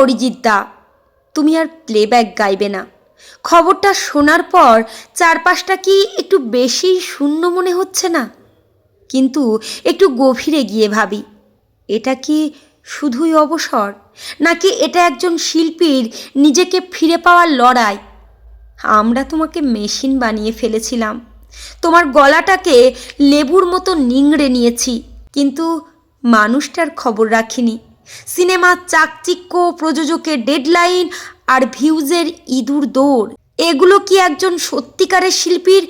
অরিজিৎ দা তুমি আর প্লেব্যাক গাইবে না। খবরটা শোনার পর চারপাশটা কি একটু বেশি শূন্য মনে হচ্ছে না? কিন্তু একটু গভীরে গিয়ে ভাবি, এটা কি শুধুই অবসর? নাকি এটা একজন শিল্পীর নিজেকে ফিরে পাওয়ার লড়াই? আমরা তোমাকে মেশিন বানিয়ে ফেলেছিলাম। তোমার গলাটাকে লেবুর মতো নিংড়ে নিয়েছি, কিন্তু মানুষটার খবর রাখিনি। সিনেমার চাকচিক্য, প্রযোজকের ডেডলাইন আর ভিউজের ইঁদুর দৌড়। এগুলো কি একজন সত্যিকারের শিল্পীর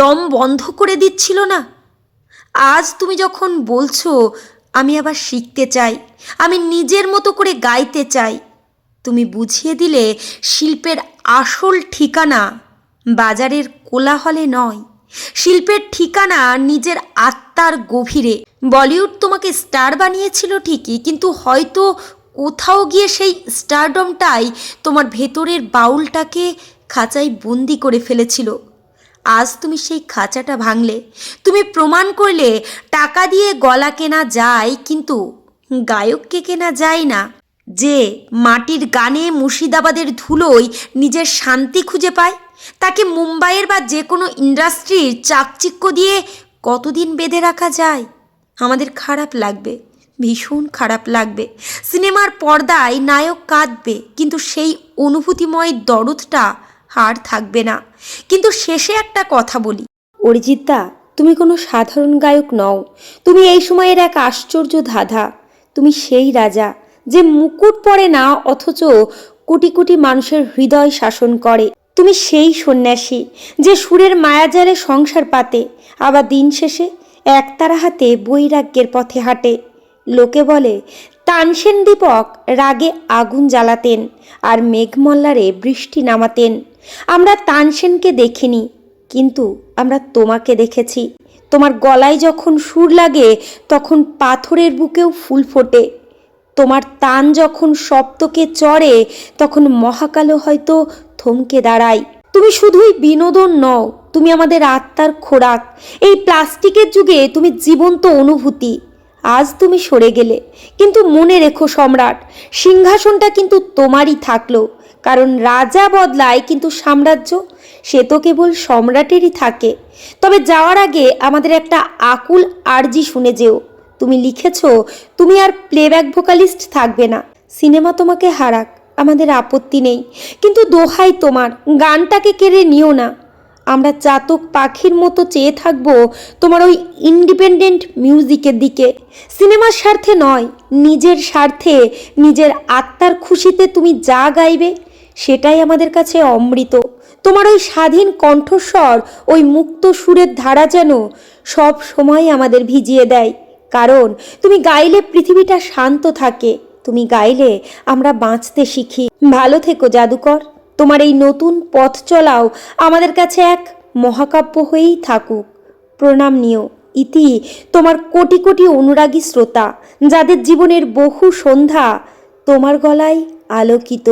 দম বন্ধ করে দিচ্ছিল না? আজ তুমি যখন বলছো, আমি আবার শিখতে চাই, আমি নিজের মতো করে গাইতে চাই, তুমি বুঝিয়ে দিলে শিল্পের আসল ঠিকানা বাজারের কোলাহলে নয়। শিল্পের ঠিকানা নিজের আত্মার গভীরে। বলিউড তোমাকে স্টার বানিয়েছিল ঠিকই, কিন্তু হয়তো কোথাও গিয়ে সেই স্টারডমটাই তোমার ভেতরের বাউলটাকে খাঁচায় বন্দি করে ফেলেছিল। আজ তুমি সেই খাঁচাটা ভাঙলে। তুমি প্রমাণ করলে, টাকা দিয়ে গলা কেনা যায়, কিন্তু গায়ককে কেনা যায় না। যে মাটির গানে মুর্শিদাবাদের ধুলোয় নিজের শান্তি খুঁজে পায়, তাকে মুম্বাইয়ের বা যে কোনো ইন্ডাস্ট্রির চাকচিক্য দিয়ে কতদিন বেঁধে রাখা যায়? আমাদের খারাপ লাগবে, ভীষণ খারাপ লাগবে। সিনেমার পর্দায় নায়ক কাঁদবে, কিন্তু সেই অনুভূতিময় দরদটা আর থাকবে না। কিন্তু শেষে একটা কথা বলি। অরিজিৎদা, তুমি কোনো সাধারণ গায়ক নও। তুমি এই সময়ের এক আশ্চর্য ধাঁধা। তুমি সেই রাজা, যে মুকুট পরে না, অথচ কোটি কোটি মানুষের হৃদয় শাসন করে। তুমি সেই সন্ন্যাসী যে সুরের মায়াজালে সংসার পাতে, আবার দিন শেষে একতারা হাতে বৈরাগ্যের পথে হাঁটে। লোকে বলে, তানসেন দীপক রাগে আগুন জ্বালাতেন আর মেঘমল্লারে বৃষ্টি নামাতেন। আমরা তানসেনকে দেখিনি, কিন্তু আমরা তোমাকে দেখেছি। তোমার গলায় যখন সুর লাগে, তখন পাথরের বুকেও ফুল ফোটে। তোমার তান যখন সপ্তকে চড়ে, তখন মহাকালও হয়তো থমকে দাঁড়াই তুমি শুধুই বিনোদন নও, তুমি আমাদের আত্মার খোরাক। এই প্লাস্টিকের যুগে তুমি জীবন্ত অনুভূতি। আজ তুমি সরে গেলে। কিন্তু মনে রেখো সম্রাট, সিংহাসনটা কিন্তু তোমারই থাকল। কারণ রাজা বদলায় কিন্তু সাম্রাজ্য, সে তো কেবল সম্রাটেরই থাকে। তবে যাওয়ার আগে আমাদের একটা আকুল আর্জি শুনে যেও। তুমি লিখেছ, তুমি আর প্লেব্যাক ভোকালিস্ট থাকবে না। সিনেমা তোমাকে হারাক। আমাদের আপত্তি নেই। কিন্তু দোহাই তোমার, গানটাকে কেড়ে নিও না। আমরা চাতক পাখির মতো চেয়ে থাকব তোমার ওই ইন্ডিপেন্ডেন্ট মিউজিকের দিকে। সিনেমার স্বার্থে নয়, নিজের স্বার্থে, নিজের আত্মার খুশিতে তুমি যা গাইবে, সেটাই আমাদের কাছে অমৃত। তোমার ওই স্বাধীন কণ্ঠস্বর, ওই মুক্ত সুরের ধারা যেন সব সময় আমাদের ভিজিয়ে দেয়। কারণ, তুমি গাইলে পৃথিবীটা শান্ত থাকে। তুমি গাইলে আমরা বাঁচতে শিখি। ভালো থেকো, জাদুকর। তোমার এই নতুন পথ চলাও আমাদের কাছে এক মহাকাব্য হয়েই থাকুক। প্রণাম নিও। ইতি তোমার কোটি কোটি অনুরাগী শ্রোতা, যাদের জীবনের বহু সন্ধ্যা তোমার গলায় আলোকিত।